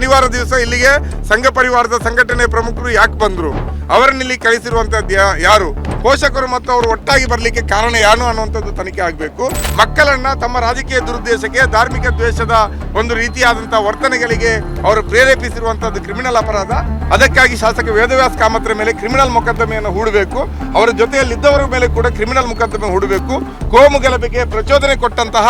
ಶನಿವಾರ ದಿವಸ ಇಲ್ಲಿಗೆ ಸಂಘ ಪರಿವಾರದ ಸಂಘಟನೆ ಪ್ರಮುಖರು ಯಾಕೆ ಬಂದರು? ಅವರನ್ನ ಇಲ್ಲಿ ಕಳಿಸಿರುವಂಥದ್ದು ಯಾರು? ಪೋಷಕರು ಮತ್ತು ಅವರು ಒಟ್ಟಾಗಿ ಬರಲಿಕ್ಕೆ ಕಾರಣ ಯಾನು ಅನ್ನುವಂಥದ್ದು ತನಿಖೆ ಆಗಬೇಕು. ಮಕ್ಕಳನ್ನ ತಮ್ಮ ರಾಜಕೀಯ ದುರುದ್ದೇಶಕ್ಕೆ, ಧಾರ್ಮಿಕ ದ್ವೇಷದ ಒಂದು ರೀತಿಯಾದಂಥ ವರ್ತನೆಗಳಿಗೆ ಅವರು ಪ್ರೇರೇಪಿಸಿರುವಂಥದ್ದು ಕ್ರಿಮಿನಲ್ ಅಪರಾಧ. ಅದಕ್ಕಾಗಿ ಶಾಸಕ ವೇದವ್ಯಾಸ ಕಾಮತ್ರ ಮೇಲೆ ಕ್ರಿಮಿನಲ್ ಮೊಕದ್ದಮೆಯನ್ನು ಹೂಡಬೇಕು. ಅವರ ಜೊತೆಯಲ್ಲಿದ್ದವರ ಮೇಲೆ ಕೂಡ ಕ್ರಿಮಿನಲ್ ಮೊಕದ್ದಮೆ ಹೂಡಬೇಕು. ಕೋಮು ಗಲಭೆಗೆ ಪ್ರಚೋದನೆ ಕೊಟ್ಟಂತಹ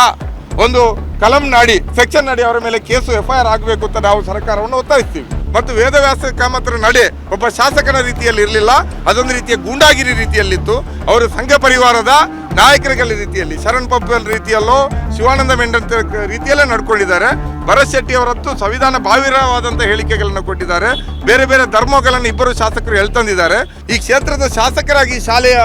ಒಂದು ಕಲಂ ನಾಡಿ ಸೆಕ್ಷನ್ ನಾಡಿ ಅವರ ಮೇಲೆ ಕೇಸು ಎಫ್ಐಆರ್ ಆಗಬೇಕು ಅಂತ ನಾವು ಸರ್ಕಾರವನ್ನು ಒತ್ತಾಯಿಸ್ತೀವಿ. ಮತ್ತು ವೇದವ್ಯಾಸ ಕಾಮತ್ರ ನಡೆ, ಒಬ್ಬ ಶಾಸಕನ ರೀತಿಯಲ್ಲಿ ಇರಲಿಲ್ಲ, ಅದೊಂದು ರೀತಿಯ ಗೂಂಡಾಗಿರಿ ರೀತಿಯಲ್ಲಿತ್ತು. ಅವರು ಸಂಘ ಪರಿವಾರದ ನಾಯಕರುಗಳ ರೀತಿಯಲ್ಲಿ, ಶರಣ್ ಪಪ್ಪಲ್ ರೀತಿಯಲ್ಲೋ, ಶಿವಾನಂದ ಮೆಂಡಂತ ರೀತಿಯಲ್ಲೇ ನಡ್ಕೊಂಡಿದ್ದಾರೆ. ಭರತ್ ಶೆಟ್ಟಿ ಅವರತ್ತು ಸಂವಿಧಾನ ಬಾವಿರವಾದಂಥ ಹೇಳಿಕೆಗಳನ್ನು ಕೊಟ್ಟಿದ್ದಾರೆ. ಬೇರೆ ಬೇರೆ ಧರ್ಮಗಳನ್ನು ಇಬ್ಬರು ಶಾಸಕರು ಹೇಳ್ತಂದಿದ್ದಾರೆ ಈ ಕ್ಷೇತ್ರದ ಶಾಸಕರಾಗಿ ಶಾಲೆಯ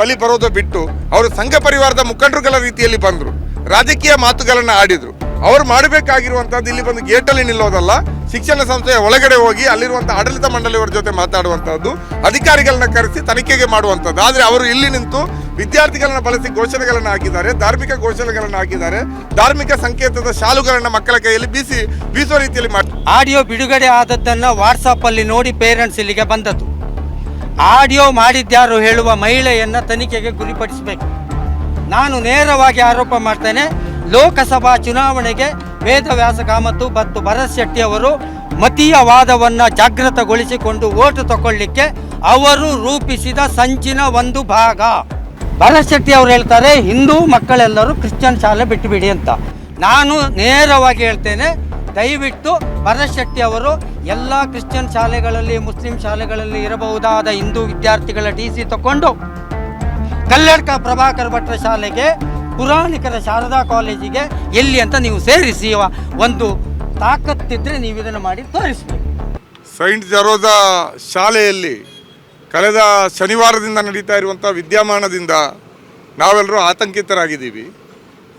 ಬಲಿ ಬರೋದು ಬಿಟ್ಟು, ಅವರು ಸಂಘ ಪರಿವಾರದ ಮುಖಂಡರುಗಳ ರೀತಿಯಲ್ಲಿ ಬಂದರು. ರಾಜಕೀಯ ಮಾತುಗಳನ್ನು ಆಡಿದ್ರು. ಅವ್ರು ಮಾಡಬೇಕಾಗಿರುವಂಥದ್ದು ಇಲ್ಲಿ ಬಂದು ಗೇಟಲ್ಲಿ ನಿಲ್ಲೋದಲ್ಲ, ಶಿಕ್ಷಣ ಸಂಸ್ಥೆಯ ಒಳಗಡೆ ಹೋಗಿ ಅಲ್ಲಿರುವಂಥ ಆಡಳಿತ ಮಂಡಳಿಯವರ ಜೊತೆ ಮಾತಾಡುವಂಥದ್ದು ಅಧಿಕಾರಿಗಳನ್ನ ಕರೆಸಿ ತನಿಖೆಗೆ ಮಾಡುವಂಥದ್ದು ಆದರೆ ಅವರು ಇಲ್ಲಿ ನಿಂತು ವಿದ್ಯಾರ್ಥಿಗಳನ್ನ ಬಳಸಿ ಘೋಷಣೆಗಳನ್ನು ಹಾಕಿದ್ದಾರೆ, ಧಾರ್ಮಿಕ ಘೋಷಣೆಗಳನ್ನು ಹಾಕಿದ್ದಾರೆ, ಧಾರ್ಮಿಕ ಸಂಕೇತದ ಶಾಲುಗಳನ್ನು ಮಕ್ಕಳ ಕೈಯಲ್ಲಿ ಬೀಸಿ, ಬೀಸುವ ರೀತಿಯಲ್ಲಿ ಮಾಡಿ ಆಡಿಯೋ ಬಿಡುಗಡೆ ಆದದ್ದನ್ನು ವಾಟ್ಸಪ್ಪಲ್ಲಿ ನೋಡಿ ಪೇರೆಂಟ್ಸ್ ಇಲ್ಲಿಗೆ ಬಂದದ್ದು. ಆಡಿಯೋ ಮಾಡಿದ್ಯಾರು ಹೇಳುವ ಮಹಿಳೆಯನ್ನು ತನಿಖೆಗೆ ಗುರಿಪಡಿಸಬೇಕು. ನಾನು ನೇರವಾಗಿ ಆರೋಪ ಮಾಡ್ತೇನೆ. ಲೋಕಸಭಾ ಚುನಾವಣೆಗೆ ವೇದವ್ಯಾಸ ಕಾಮತ್ತು ಮತ್ತು ಭರತ್ ಶೆಟ್ಟಿ ಅವರು ಮತೀಯ ವಾದವನ್ನು ಜಾಗೃತಗೊಳಿಸಿಕೊಂಡು ಓಟು ತಗೊಳ್ಳಿಕ್ಕೆ ಅವರು ರೂಪಿಸಿದ ಸಂಚಿನ ಒಂದು ಭಾಗ. ಭರತ್ ಶೆಟ್ಟಿ ಅವರು ಹೇಳ್ತಾರೆ, ಹಿಂದೂ ಮಕ್ಕಳೆಲ್ಲರೂ ಕ್ರಿಶ್ಚಿಯನ್ ಶಾಲೆ ಬಿಟ್ಟುಬಿಡಿ ಅಂತ. ನಾನು ನೇರವಾಗಿ ಹೇಳ್ತೇನೆ, ದಯವಿಟ್ಟು ಭರತ್ ಶೆಟ್ಟಿ ಅವರು ಎಲ್ಲ ಕ್ರಿಶ್ಚಿಯನ್ ಶಾಲೆಗಳಲ್ಲಿ, ಮುಸ್ಲಿಂ ಶಾಲೆಗಳಲ್ಲಿ ಇರಬಹುದಾದ ಹಿಂದೂ ವಿದ್ಯಾರ್ಥಿಗಳ ಟಿ ಸಿ ತಗೊಂಡು ಕಲ್ಲಡ್ಕ ಪ್ರಭಾಕರ್ ಭಟ್ರ ಶಾಲೆಗೆ, ಪುರಾಣಿಕರ ಶಾರದಾ ಕಾಲೇಜಿಗೆ ಎಲ್ಲಿ ಅಂತ ನೀವು ಸೇರಿಸಿ ಒಂದು ತಾಕತ್ತಿದ್ರೆ ನೀವು ಇದನ್ನು ಮಾಡಿ ತೋರಿಸ್ಬೇಕು. ಸೈಂಟ್ ಜರೋದ ಶಾಲೆಯಲ್ಲಿ ಕಳೆದ ಶನಿವಾರದಿಂದ ನಡೀತಾ ಇರುವಂಥ ವಿದ್ಯಮಾನದಿಂದ ನಾವೆಲ್ಲರೂ ಆತಂಕಿತರಾಗಿದ್ದೀವಿ.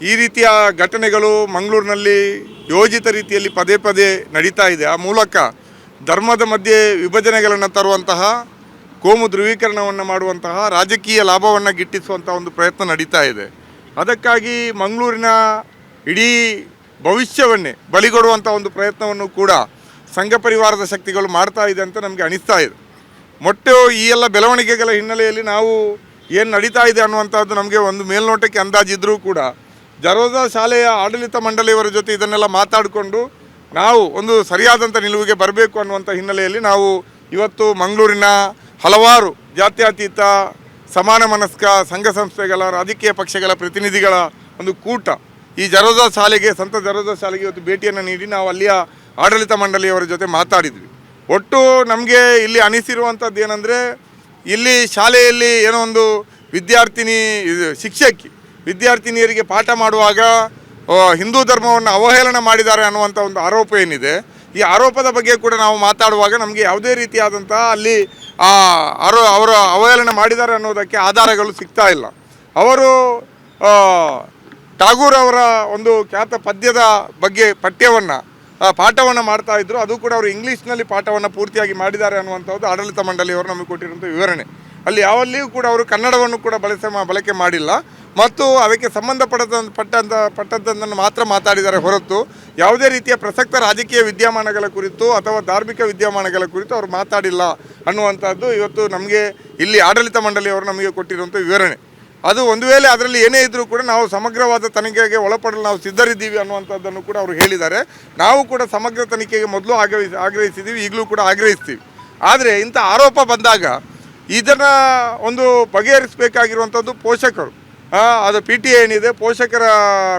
ಈ ರೀತಿಯ ಘಟನೆಗಳು ಮಂಗಳೂರಿನಲ್ಲಿ ಯೋಜಿತ ರೀತಿಯಲ್ಲಿ ಪದೇ ಪದೇ ನಡೀತಾ ಇದೆ. ಆ ಮೂಲಕ ಧರ್ಮದ ಮಧ್ಯೆ ವಿಭಜನೆಗಳನ್ನು ತರುವಂತಹ ಕೋಮು ಧ್ರುವೀಕರಣವನ್ನು ಮಾಡುವಂತಹ ರಾಜಕೀಯ ಲಾಭವನ್ನು ಗಿಟ್ಟಿಸುವಂಥ ಒಂದು ಪ್ರಯತ್ನ ನಡೀತಾ ಇದೆ. ಅದಕ್ಕಾಗಿ ಮಂಗಳೂರಿನ ಇಡೀ ಭವಿಷ್ಯವನ್ನೇ ಬಲಿಗೊಡುವಂಥ ಒಂದು ಪ್ರಯತ್ನವನ್ನು ಕೂಡ ಸಂಘ ಪರಿವಾರದ ಶಕ್ತಿಗಳು ಮಾಡ್ತಾ ಇದೆ ಅಂತ ನಮಗೆ ಅನಿಸ್ತಾ ಇದೆ. ಮೊಟ್ಟೆ ಈ ಎಲ್ಲ ಬೆಳವಣಿಗೆಗಳ ಹಿನ್ನೆಲೆಯಲ್ಲಿ ನಾವು ಏನು ನಡೀತಾ ಇದೆ ಅನ್ನುವಂಥದ್ದು ನಮಗೆ ಒಂದು ಮೇಲ್ನೋಟಕ್ಕೆ ಅಂದಾಜಿದ್ರೂ ಕೂಡ ಜರೋದಾ ಶಾಲೆಯ ಆಡಳಿತ ಮಂಡಳಿಯವರ ಜೊತೆ ಇದನ್ನೆಲ್ಲ ಮಾತಾಡಿಕೊಂಡು ನಾವು ಒಂದು ಸರಿಯಾದಂಥ ನಿಲುವಿಗೆ ಬರಬೇಕು ಅನ್ನುವಂಥ ಹಿನ್ನೆಲೆಯಲ್ಲಿ ನಾವು ಇವತ್ತು ಮಂಗಳೂರಿನ ಹಲವಾರು ಜಾತ್ಯತೀತ, ಸಮಾನ ಮನಸ್ಕ ಸಂಘ ಸಂಸ್ಥೆಗಳ, ರಾಜಕೀಯ ಪಕ್ಷಗಳ ಪ್ರತಿನಿಧಿಗಳ ಒಂದು ಕೂಟ. ಈ ಜರೋದಾ ಶಾಲೆಗೆ, ಸಂತ ಜರೋದಾ ಶಾಲೆಗೆ ಇವತ್ತು ಭೇಟಿಯನ್ನು ನೀಡಿ ನಾವು ಅಲ್ಲಿಯ ಆಡಳಿತ ಮಂಡಳಿಯವರ ಜೊತೆ ಮಾತಾಡಿದ್ವಿ. ಒಟ್ಟು ನಮಗೆ ಇಲ್ಲಿ ಅನಿಸಿರುವಂಥದ್ದು ಏನಂದರೆ ಇಲ್ಲಿ ಶಾಲೆಯಲ್ಲಿ ಏನೋ ಒಂದು ವಿದ್ಯಾರ್ಥಿನಿ ಶಿಕ್ಷಕಿ, ವಿದ್ಯಾರ್ಥಿನಿಯರಿಗೆ ಪಾಠ ಮಾಡುವಾಗ ಹಿಂದೂ ಧರ್ಮವನ್ನು ಅವಹೇಳನ ಮಾಡಿದ್ದಾರೆ ಅನ್ನುವಂಥ ಒಂದು ಆರೋಪ ಏನಿದೆ. ಈ ಆರೋಪದ ಬಗ್ಗೆ ಕೂಡ ನಾವು ಮಾತಾಡುವಾಗ ನಮಗೆ ಯಾವುದೇ ರೀತಿಯಾದಂಥ ಅಲ್ಲಿ ಆರೋ ಅವರು ಅವಹೇಳನ ಮಾಡಿದ್ದಾರೆ ಅನ್ನೋದಕ್ಕೆ ಆಧಾರಗಳು ಸಿಗ್ತಾ ಇಲ್ಲ. ಅವರು ಟಾಗೂರ್ ಅವರ ಒಂದು ಖ್ಯಾತ ಪದ್ಯದ ಬಗ್ಗೆ ಪಠ್ಯವನ್ನು ಪಾಠವನ್ನು ಮಾಡ್ತಾ ಇದ್ರು. ಅದು ಕೂಡ ಅವರು ಇಂಗ್ಲೀಷ್ನಲ್ಲಿ ಪಾಠವನ್ನು ಪೂರ್ತಿಯಾಗಿ ಮಾಡಿದ್ದಾರೆ ಅನ್ನುವಂಥದ್ದು ಆಡಳಿತ ಮಂಡಳಿಯವರು ನಮಗೆ ಕೊಟ್ಟಿರುವಂಥ ವಿವರಣೆ. ಅಲ್ಲಿ ಯಾವಲ್ಲಿಯೂ ಕೂಡ ಅವರು ಕನ್ನಡವನ್ನು ಕೂಡ ಬಳಸೆ ಬಳಕೆ ಮಾಡಿಲ್ಲ. ಮತ್ತು ಅದಕ್ಕೆ ಸಂಬಂಧಪಟ್ಟದ ಪಟ್ಟಂತ ಪಟ್ಟದ್ದನ್ನು ಮಾತ್ರ ಮಾತಾಡಿದ್ದಾರೆ ಹೊರತು ಯಾವುದೇ ರೀತಿಯ ಪ್ರಸಕ್ತ ರಾಜಕೀಯ ವಿದ್ಯಮಾನಗಳ ಕುರಿತು ಅಥವಾ ಧಾರ್ಮಿಕ ವಿದ್ಯಮಾನಗಳ ಕುರಿತು ಅವರು ಮಾತಾಡಿಲ್ಲ ಅನ್ನುವಂಥದ್ದು ಇವತ್ತು ನಮಗೆ ಇಲ್ಲಿ ಆಡಳಿತ ಮಂಡಳಿಯವರು ನಮಗೆ ಕೊಟ್ಟಿರುವಂಥ ವಿವರಣೆ. ಅದು ಒಂದು ವೇಳೆ ಅದರಲ್ಲಿ ಏನೇ ಇದ್ದರೂ ಕೂಡ ನಾವು ಸಮಗ್ರವಾದ ತನಿಖೆಗೆ ಒಳಪಡಲು ನಾವು ಸಿದ್ಧರಿದ್ದೀವಿ ಅನ್ನುವಂಥದ್ದನ್ನು ಕೂಡ ಅವರು ಹೇಳಿದ್ದಾರೆ. ನಾವು ಕೂಡ ಸಮಗ್ರ ತನಿಖೆಗೆ ಮೊದಲು ಆಗ್ರಹಿಸಿ ಆಗ್ರಹಿಸಿದ್ದೀವಿ, ಈಗಲೂ ಕೂಡ ಆಗ್ರಹಿಸ್ತೀವಿ. ಆದರೆ ಇಂಥ ಆರೋಪ ಬಂದಾಗ ಇದನ್ನು ಒಂದು ಬಗೆಹರಿಸಬೇಕಾಗಿರುವಂಥದ್ದು ಪೋಷಕರು. ಅದು ಪಿ ಟಿ ಏನಿದೆ, ಪೋಷಕರ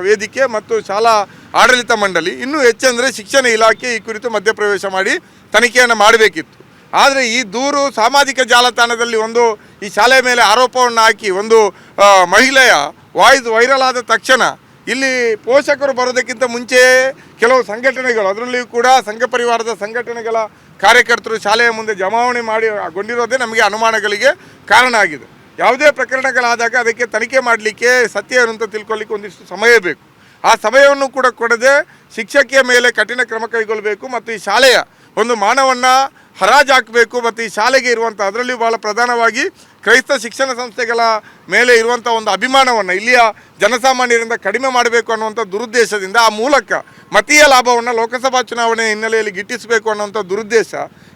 ವೇದಿಕೆ ಮತ್ತು ಶಾಲಾ ಆಡಳಿತ ಮಂಡಳಿ. ಇನ್ನೂ ಹೆಚ್ಚೆಂದರೆ ಶಿಕ್ಷಣ ಇಲಾಖೆ ಈ ಕುರಿತು ಮಧ್ಯಪ್ರವೇಶ ಮಾಡಿ ತನಿಖೆಯನ್ನು ಮಾಡಬೇಕಿತ್ತು. ಆದರೆ ಈ ದೂರು ಸಾಮಾಜಿಕ ಜಾಲತಾಣದಲ್ಲಿ ಒಂದು ಈ ಶಾಲೆ ಮೇಲೆ ಆರೋಪವನ್ನು ಹಾಕಿ ಒಂದು ಮಹಿಳೆಯ ವಾಯ್ಸ್ ವೈರಲ್ ಆದ ತಕ್ಷಣ ಇಲ್ಲಿ ಪೋಷಕರು ಬರೋದಕ್ಕಿಂತ ಮುಂಚೆ ಕೆಲವು ಸಂಘಟನೆಗಳು, ಅದರಲ್ಲಿಯೂ ಕೂಡ ಸಂಘ ಪರಿವಾರದ ಸಂಘಟನೆಗಳ ಕಾರ್ಯಕರ್ತರು ಶಾಲೆಯ ಮುಂದೆ ಜಮಾವಣೆ ಮಾಡಿ ಗೊಂಡಿರೋದೇ ನಮಗೆ ಅನುಮಾನಗಳಿಗೆ ಕಾರಣ ಆಗಿದೆ. ಯಾವುದೇ ಪ್ರಕರಣಗಳಾದಾಗ ಅದಕ್ಕೆ ತನಿಖೆ ಮಾಡಲಿಕ್ಕೆ ಸತ್ಯ ಅಂತ ತಿಳ್ಕೊಳ್ಳಿಕ್ಕೆ ಒಂದಿಷ್ಟು ಸಮಯ ಬೇಕು. ಆ ಸಮಯವನ್ನು ಕೂಡ ಕೊಡದೆ ಶಿಕ್ಷಕಿಯ ಮೇಲೆ ಕಠಿಣ ಕ್ರಮ ಕೈಗೊಳ್ಳಬೇಕು ಮತ್ತು ಈ ಶಾಲೆಯ ಒಂದು ಮಾನವನ್ನು ಹರಾಜು ಹಾಕಬೇಕು ಮತ್ತು ಈ ಶಾಲೆಗೆ ಇರುವಂಥ ಅದರಲ್ಲಿಯೂ ಭಾಳ ಪ್ರಧಾನವಾಗಿ ಕ್ರೈಸ್ತ ಶಿಕ್ಷಣ ಸಂಸ್ಥೆಗಳ ಮೇಲೆ ಇರುವಂಥ ಒಂದು ಅಭಿಮಾನವನ್ನು ಇಲ್ಲಿಯ ಜನಸಾಮಾನ್ಯರಿಂದ ಕಡಿಮೆ ಮಾಡಬೇಕು ಅನ್ನುವಂಥ ದುರುದ್ದೇಶದಿಂದ ಆ ಮೂಲಕ ಮತೀಯ ಲಾಭವನ್ನು ಲೋಕಸಭಾ ಚುನಾವಣೆ ಹಿನ್ನೆಲೆಯಲ್ಲಿ ಗಿಟ್ಟಿಸಬೇಕು ಅನ್ನುವಂಥ ದುರುದ್ದೇಶ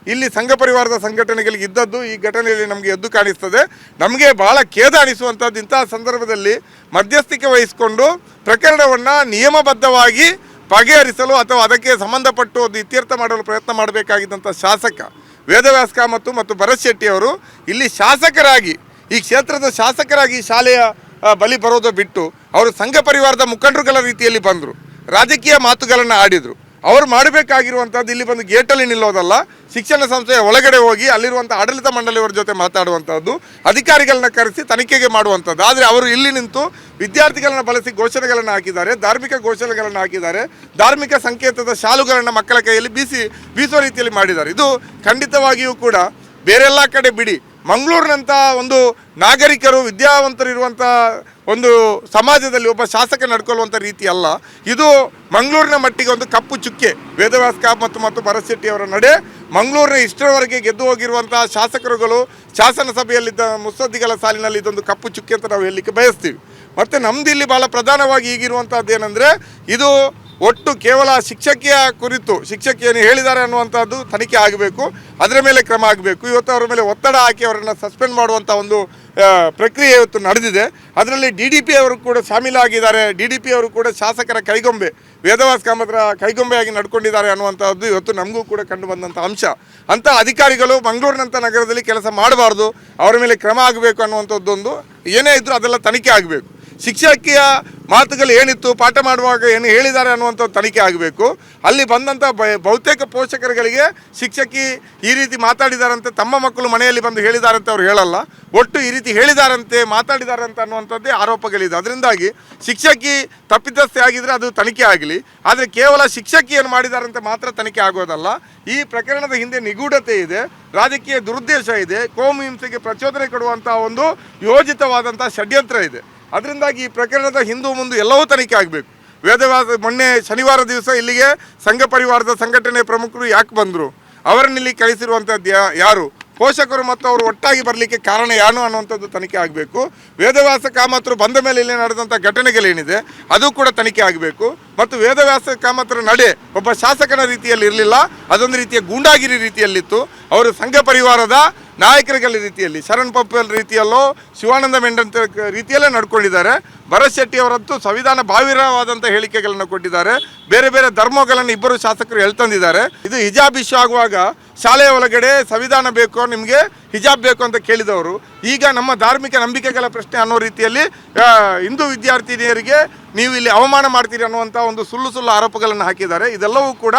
ಇಲ್ಲಿ ಸಂಘ ಪರಿವಾರದ ಸಂಘಟನೆಗಳಿಗೆ ಇದ್ದದ್ದು ಈ ಘಟನೆಯಲ್ಲಿ ನಮಗೆ ಎದ್ದು ಕಾಣಿಸ್ತದೆ. ನಮಗೆ ಬಹಳ ಖೇದ ಅನಿಸುವಂಥದ್ದು ಇಂತಹ ಸಂದರ್ಭದಲ್ಲಿ ಮಧ್ಯಸ್ಥಿಕೆ ವಹಿಸಿಕೊಂಡು ಪ್ರಕರಣವನ್ನು ನಿಯಮಬದ್ಧವಾಗಿ ಬಗೆಹರಿಸಲು ಅಥವಾ ಅದಕ್ಕೆ ಸಂಬಂಧಪಟ್ಟು ಒಂದು ಇತ್ಯರ್ಥ ಮಾಡಲು ಪ್ರಯತ್ನ ಮಾಡಬೇಕಾಗಿದ್ದಂಥ ಶಾಸಕ ವೇದವ್ಯಾಸ ಕಾಮತ್ತು ಮತ್ತು ಭರತ್ ಶೆಟ್ಟಿಯವರು ಇಲ್ಲಿ ಶಾಸಕರಾಗಿ, ಈ ಕ್ಷೇತ್ರದ ಶಾಸಕರಾಗಿ ಶಾಲೆಯ ಬಲಿ ಬರೋದು ಬಿಟ್ಟು, ಅವರು ಸಂಘ ಪರಿವಾರದ ಮುಖಂಡರುಗಳ ರೀತಿಯಲ್ಲಿ ಬಂದರು. ರಾಜಕೀಯ ಮಾತುಗಳನ್ನು ಆಡಿದರು. ಅವರು ಮಾಡಬೇಕಾಗಿರುವಂಥದ್ದು ಇಲ್ಲಿ ಬಂದು ಗೇಟಲ್ಲಿ ನಿಲ್ಲೋದಲ್ಲ, ಶಿಕ್ಷಣ ಸಂಸ್ಥೆಯ ಒಳಗಡೆ ಹೋಗಿ ಅಲ್ಲಿರುವಂಥ ಆಡಳಿತ ಮಂಡಳಿಯವರ ಜೊತೆ ಮಾತಾಡುವಂಥದ್ದು ಅಧಿಕಾರಿಗಳನ್ನ ಕರೆಸಿ ತನಿಖೆಗೆ ಮಾಡುವಂಥದ್ದು ಆದರೆ ಅವರು ಇಲ್ಲಿ ನಿಂತು ವಿದ್ಯಾರ್ಥಿಗಳನ್ನ ಬಳಸಿ ಘೋಷಣೆಗಳನ್ನು ಹಾಕಿದ್ದಾರೆ, ಧಾರ್ಮಿಕ ಘೋಷಣೆಗಳನ್ನು ಹಾಕಿದ್ದಾರೆ, ಧಾರ್ಮಿಕ ಸಂಕೇತದ ಶಾಲುಗಳನ್ನು ಮಕ್ಕಳ ಕೈಯಲ್ಲಿ ಬೀಸಿ, ಬೀಸುವ ರೀತಿಯಲ್ಲಿ ಮಾಡಿದ್ದಾರೆ. ಇದು ಖಂಡಿತವಾಗಿಯೂ ಕೂಡ ಬೇರೆಲ್ಲ ಕಡೆ ಬಿಡಿ. ಮಂಗಳೂರಿನಂಥ ಒಂದು ನಾಗರಿಕರು ವಿದ್ಯಾವಂತರಿರುವಂಥ ಒಂದು ಸಮಾಜದಲ್ಲಿ ಒಬ್ಬ ಶಾಸಕ ನಡ್ಕೊಳ್ಳುವಂಥ ರೀತಿ ಅಲ್ಲ. ಇದು ಮಂಗಳೂರಿನ ಮಟ್ಟಿಗೆ ಒಂದು ಕಪ್ಪು ಚುಕ್ಕೆ. ವೇದವ್ಯಾಸ ಕಾಪ್ ಮತ್ತು ಮತ್ತು ಭರತ್ ಶೆಟ್ಟಿ ಅವರ ನಡೆ. ಮಂಗಳೂರಿನ ಇಷ್ಟರವರೆಗೆ ಗೆದ್ದು ಹೋಗಿರುವಂಥ ಶಾಸಕರುಗಳು ಶಾಸನ ಸಭೆಯಲ್ಲಿದ್ದ ಮುತ್ಸದ್ದಿಗಳ ಸಾಲಿನಲ್ಲಿ ಇದೊಂದು ಕಪ್ಪು ಚುಕ್ಕೆ ಅಂತ ನಾವು ಹೇಳಲಿಕ್ಕೆ ಬಯಸ್ತೀವಿ. ಮತ್ತು ನಮ್ದು ಇಲ್ಲಿ ಭಾಳ ಪ್ರಧಾನವಾಗಿ ಈಗಿರುವಂಥದ್ದು ಏನಂದರೆ ಇದು ಒಟ್ಟು ಕೇವಲ ಶಿಕ್ಷಕಿಯ ಕುರಿತು ಶಿಕ್ಷಕಿಯನ್ನು ಹೇಳಿದ್ದಾರೆ ಅನ್ನುವಂಥದ್ದು ತನಿಖೆ ಆಗಬೇಕು, ಅದರ ಮೇಲೆ ಕ್ರಮ ಆಗಬೇಕು. ಇವತ್ತು ಅವರ ಮೇಲೆ ಒತ್ತಡ ಹಾಕಿ ಅವರನ್ನು ಸಸ್ಪೆಂಡ್ ಮಾಡುವಂಥ ಒಂದು ಪ್ರಕ್ರಿಯೆ ಇವತ್ತು ನಡೆದಿದೆ. ಅದರಲ್ಲಿ ಡಿ ಡಿ ಪಿ ಅವರು ಕೂಡ ಶಾಮೀಲಾಗಿದ್ದಾರೆ. ಡಿ ಡಿ ಪಿ ಅವರು ಕೂಡ ಶಾಸಕರ ಕೈಗೊಂಬೆ ವೇದವಾಸ್ ಕಾಮತ್ರ ಕೈಗೊಂಬೆಯಾಗಿ ನಡ್ಕೊಂಡಿದ್ದಾರೆ ಅನ್ನುವಂಥದ್ದು ಇವತ್ತು ನಮಗೂ ಕೂಡ ಕಂಡು ಬಂದಂಥ ಅಂಶ. ಅಂಥ ಅಧಿಕಾರಿಗಳು ಮಂಗಳೂರಿನಂಥ ನಗರದಲ್ಲಿ ಕೆಲಸ ಮಾಡಬಾರ್ದು, ಅವರ ಮೇಲೆ ಕ್ರಮ ಆಗಬೇಕು ಅನ್ನುವಂಥದ್ದೊಂದು, ಏನೇ ಇದ್ದರೂ ಅದೆಲ್ಲ ತನಿಖೆ ಆಗಬೇಕು. ಶಿಕ್ಷಕಿಯ ಮಾತುಗಳು ಏನಿತ್ತು, ಪಾಠ ಮಾಡುವಾಗ ಏನು ಹೇಳಿದ್ದಾರೆ ಅನ್ನುವಂಥ ತನಿಖೆ ಆಗಬೇಕು. ಅಲ್ಲಿ ಬಂದಂಥ ಬಹುತೇಕ ಪೋಷಕರುಗಳಿಗೆ ಶಿಕ್ಷಕಿ ಈ ರೀತಿ ಮಾತಾಡಿದಾರಂತೆ, ತಮ್ಮ ಮಕ್ಕಳು ಮನೆಯಲ್ಲಿ ಬಂದು ಹೇಳಿದಾರಂತೆ ಅವ್ರು ಹೇಳಲ್ಲ. ಒಟ್ಟು ಈ ರೀತಿ ಹೇಳಿದಾರಂತೆ, ಮಾತಾಡಿದಾರಂತೆ ಅನ್ನುವಂಥದ್ದೇ ಆರೋಪಗಳಿದೆ. ಅದರಿಂದಾಗಿ ಶಿಕ್ಷಕಿ ತಪ್ಪಿತಸ್ಥೆ ಆಗಿದರೆ ಅದು ತನಿಖೆ ಆಗಲಿ. ಆದರೆ ಕೇವಲ ಶಿಕ್ಷಕಿ ಏನು ಮಾಡಿದಾರಂತೆ ಮಾತ್ರ ತನಿಖೆ ಆಗೋದಲ್ಲ. ಈ ಪ್ರಕರಣದ ಹಿಂದೆ ನಿಗೂಢತೆ ಇದೆ, ರಾಜಕೀಯ ದುರುದ್ದೇಶ ಇದೆ, ಕೋಮು ಹಿಂಸೆಗೆ ಪ್ರಚೋದನೆ ಕೊಡುವಂಥ ಒಂದು ಯೋಜಿತವಾದಂಥ ಷಡ್ಯಂತ್ರ ಇದೆ. ಅದರಿಂದಾಗಿ ಈ ಪ್ರಕರಣದ ಹಿಂದೂ ಮುಂದೆ ಎಲ್ಲವೂ ತನಿಖೆ ಆಗಬೇಕು. ವೇದವಾದ ಮೊನ್ನೆ ಶನಿವಾರ ದಿವಸ ಇಲ್ಲಿಗೆ ಸಂಘ ಪರಿವಾರದ ಸಂಘಟನೆ ಪ್ರಮುಖರು ಯಾಕೆ ಬಂದರು? ಅವರನ್ನಿಲ್ಲಿ ಕಳಿಸಿರುವಂಥದ್ದು ಯಾರು? ಪೋಷಕರು ಮತ್ತು ಅವರು ಒಟ್ಟಾಗಿ ಬರಲಿಕ್ಕೆ ಕಾರಣ ಏನು ಅನ್ನುವಂಥದ್ದು ತನಿಖೆ ಆಗಬೇಕು. ವೇದವ್ಯಾಸ ಕಾಮತರು ಬಂದ ಮೇಲೆ ಇಲ್ಲಿ ನಡೆದಂಥ ಘಟನೆಗಳೇನಿದೆ ಅದು ಕೂಡ ತನಿಖೆ ಆಗಬೇಕು. ಮತ್ತು ವೇದವ್ಯಾಸ ಕಾಮತರ ನಡೆ ಒಬ್ಬ ಶಾಸಕನ ರೀತಿಯಲ್ಲಿ ಇರಲಿಲ್ಲ, ಅದೊಂದು ರೀತಿಯ ಗೂಂಡಾಗಿರಿ ರೀತಿಯಲ್ಲಿತ್ತು. ಅವರು ಸಂಘ ಪರಿವಾರದ ನಾಯಕರುಗಳ ರೀತಿಯಲ್ಲಿ, ಶರಣ್ ಪಪ್ಪಲ್ ರೀತಿಯಲ್ಲೋ, ಶಿವಾನಂದ ಮೆಂಡಂತ ರೀತಿಯಲ್ಲೇ ನಡ್ಕೊಂಡಿದ್ದಾರೆ. ಭರತ್ ಶೆಟ್ಟಿ ಅವರಂತೂ ಸಂವಿಧಾನ ಭಾವಿರವಾದಂಥ ಹೇಳಿಕೆಗಳನ್ನು ಕೊಟ್ಟಿದ್ದಾರೆ. ಬೇರೆ ಬೇರೆ ಧರ್ಮಗಳನ್ನು ಇಬ್ಬರು ಶಾಸಕರು ಹೇಳ್ತಂದಿದ್ದಾರೆ ಇದು ಹಿಜಾಬ್ ಇಶ್ಯೂ ಆಗುವಾಗ ಶಾಲೆಯ ಒಳಗಡೆ ಸಂವಿಧಾನ ಬೇಕು, ನಿಮಗೆ ಹಿಜಾಬ್ ಬೇಕು ಅಂತ ಕೇಳಿದವರು. ಈಗ ನಮ್ಮ ಧಾರ್ಮಿಕ ನಂಬಿಕೆಗಳ ಪ್ರಶ್ನೆ ಅನ್ನೋ ರೀತಿಯಲ್ಲಿ ಹಿಂದೂ ವಿದ್ಯಾರ್ಥಿನಿಯರಿಗೆ ನೀವು ಇಲ್ಲಿ ಅವಮಾನ ಮಾಡ್ತೀರಿ ಅನ್ನುವಂಥ ಒಂದು ಸುಳ್ಳು ಸುಳ್ಳು ಆರೋಪಗಳನ್ನು ಹಾಕಿದ್ದಾರೆ. ಇದೆಲ್ಲವೂ ಕೂಡ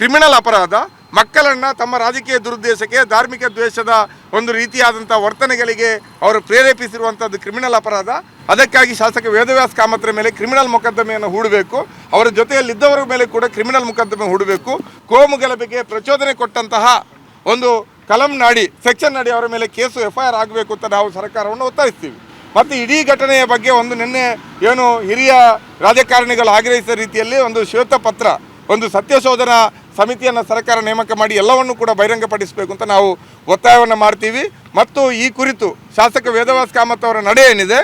ಕ್ರಿಮಿನಲ್ ಅಪರಾಧ. ಮಕ್ಕಳನ್ನು ತಮ್ಮ ರಾಜಕೀಯ ದುರುದ್ದೇಶಕ್ಕೆ, ಧಾರ್ಮಿಕ ದ್ವೇಷದ ಒಂದು ರೀತಿಯಾದಂಥ ವರ್ತನೆಗಳಿಗೆ ಅವರು ಪ್ರೇರೇಪಿಸಿರುವಂಥದ್ದು ಕ್ರಿಮಿನಲ್ ಅಪರಾಧ. ಅದಕ್ಕಾಗಿ ಶಾಸಕ ವೇದವ್ಯಾಸ ಕಾಮತ್ರ ಮೇಲೆ ಕ್ರಿಮಿನಲ್ ಮೊಕದ್ದಮೆಯನ್ನು ಹೂಡಬೇಕು. ಅವರ ಜೊತೆಯಲ್ಲಿದ್ದವರ ಮೇಲೆ ಕೂಡ ಕ್ರಿಮಿನಲ್ ಮೊಕದ್ದಮೆ ಹೂಡಬೇಕು. ಕೋಮು ಗಲಭೆಗೆ ಪ್ರಚೋದನೆ ಕೊಟ್ಟಂತಹ ಒಂದು ಕಲಂ ನಾಡಿ, ಸೆಕ್ಷನ್ ನಾಡಿ ಅವರ ಮೇಲೆ ಕೇಸು ಎಫ್ ಐ ಆರ್ ಆಗಬೇಕು ಅಂತ ನಾವು ಸರ್ಕಾರವನ್ನು ಒತ್ತಾಯಿಸ್ತೀವಿ. ಮತ್ತು ಇಡೀ ಘಟನೆಯ ಬಗ್ಗೆ ಒಂದು ನಿನ್ನೆ ಏನು ಹಿರಿಯ ರಾಜಕಾರಣಿಗಳು ಆಗ್ರಹಿಸಿದ ರೀತಿಯಲ್ಲಿ ಒಂದು ಶ್ವೇತಪತ್ರ, ಒಂದು ಸತ್ಯಶೋಧನಾ ಸಮಿತಿಯನ್ನು ಸರ್ಕಾರ ನೇಮಕ ಮಾಡಿ ಎಲ್ಲವನ್ನು ಕೂಡ ಬಹಿರಂಗಪಡಿಸಬೇಕು ಅಂತ ನಾವು ಒತ್ತಾಯವನ್ನು ಮಾಡ್ತೀವಿ. ಮತ್ತು ಈ ಕುರಿತು ಶಾಸಕ ವೇದವಾಸ್ ಕಾಮತ್ ಅವರ ನಡೆ ಏನಿದೆ,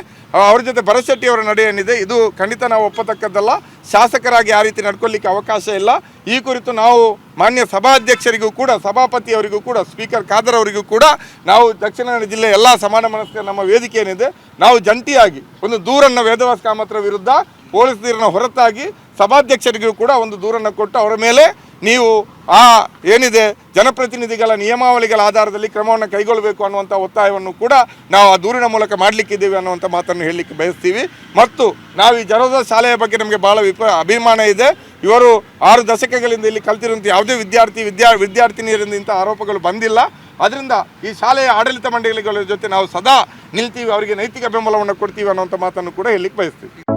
ಅವರ ಜೊತೆ ಭರಶೆಟ್ಟಿ ಅವರ ನಡೆ ಏನಿದೆ, ಇದು ಖಂಡಿತ ನಾವು ಒಪ್ಪತಕ್ಕದ್ದಲ್ಲ. ಶಾಸಕರಾಗಿ ಆ ರೀತಿ ನಡ್ಕೊಳ್ಳಿಕ್ಕೆ ಅವಕಾಶ ಇಲ್ಲ. ಈ ಕುರಿತು ನಾವು ಮಾನ್ಯ ಸಭಾಧ್ಯಕ್ಷರಿಗೂ ಕೂಡ, ಸಭಾಪತಿಯವರಿಗೂ ಕೂಡ, ಸ್ಪೀಕರ್ ಖಾದರ್ ಅವರಿಗೂ ಕೂಡ ನಾವು ದಕ್ಷಿಣ ಕನ್ನಡ ಜಿಲ್ಲೆ ಎಲ್ಲ ಸಮಾನ ಮನಸ್ಕ ನಮ್ಮ ವೇದಿಕೆ ಏನಿದೆ, ನಾವು ಜಂಟಿಯಾಗಿ ಒಂದು ದೂರನ್ನು ವೇದವಾಸ್ ಕಾಮತ್ರ ವಿರುದ್ಧ ಪೊಲೀಸ್ ನೀರನ್ನು ಹೊರತಾಗಿ ಸಭಾಧ್ಯಕ್ಷರಿಗೂ ಕೂಡ ಒಂದು ದೂರನ್ನು ಕೊಟ್ಟು ಅವರ ಮೇಲೆ ನೀವು, ಆ, ಏನಿದೆ, ಜನಪ್ರತಿನಿಧಿಗಳ ನಿಯಮಾವಳಿಗಳ ಆಧಾರದಲ್ಲಿ ಕ್ರಮವನ್ನು ಕೈಗೊಳ್ಳಬೇಕು ಅನ್ನುವಂಥ ಒತ್ತಾಯವನ್ನು ಕೂಡ ನಾವು ಆ ದೂರಿನ ಮೂಲಕ ಮಾಡಲಿಕ್ಕಿದ್ದೀವಿ ಅನ್ನುವಂಥ ಮಾತನ್ನು ಹೇಳಲಿಕ್ಕೆ ಬಯಸ್ತೀವಿ. ಮತ್ತು ನಾವು ಈ ಜನರ ಶಾಲೆಯ ಬಗ್ಗೆ ನಮಗೆ ಭಾಳ ವಿಪ, ಅಭಿಮಾನ ಇದೆ. ಇವರು ಆರು ದಶಕಗಳಿಂದ ಇಲ್ಲಿ ಕಲ್ತಿರುವಂಥ ಯಾವುದೇ ವಿದ್ಯಾರ್ಥಿ, ವಿದ್ಯಾ, ವಿದ್ಯಾರ್ಥಿನಿಯರಿಂದ ಇಂಥ ಆರೋಪಗಳು ಬಂದಿಲ್ಲ. ಅದರಿಂದ ಈ ಶಾಲೆಯ ಆಡಳಿತ ಮಂಡಳಿಗಳ ಜೊತೆ ನಾವು ಸದಾ ನಿಲ್ತೀವಿ. ಅವರಿಗೆ ನೈತಿಕ ಬೆಂಬಲವನ್ನು ಕೊಡ್ತೀವಿ ಅನ್ನುವಂಥ ಮಾತನ್ನು ಕೂಡ ಹೇಳಲಿಕ್ಕೆ ಬಯಸ್ತೀವಿ.